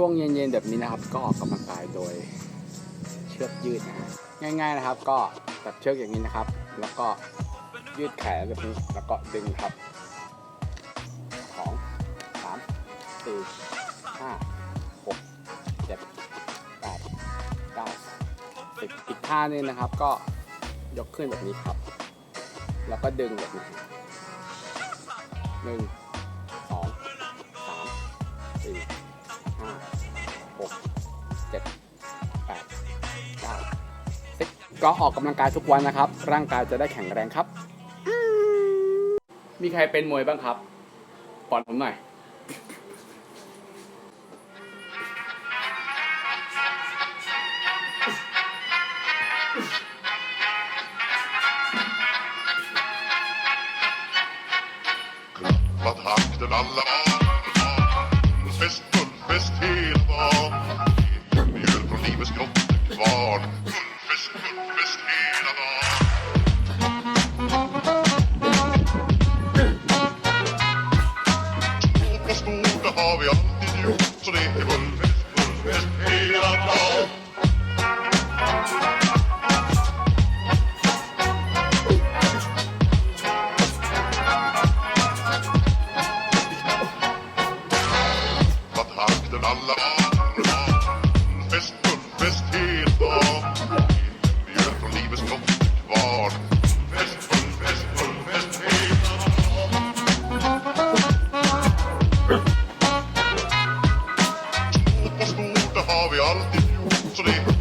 ช่วงเย็นๆแบบนี้นะครับ ก็ออกกำลังกายโดยเชือกยืดนะฮะง่าย ๆนะครับ ก็ตัดเชือกอย่างนี้นะครับ แล้วก็ยืดแขนแบบนี้แล้วก็ดึงครับสองสามสี่ห้าหกเจ็ดแปดเก้าสิบอีกท่านึงนะครับ ก็ยกขึ้นแบบนี้ครับ แล้วก็ดึงแบบนี้หนึ่ง ก็ออกกำลังกายทุกวันนะครับ ร่างกายจะได้แข็งแรงครับ มีใครเป็นมวยบ้างครับปอดผมหน่อยเฟสย har vi alltid gjort Så det är full har vi alltid gjort, så det...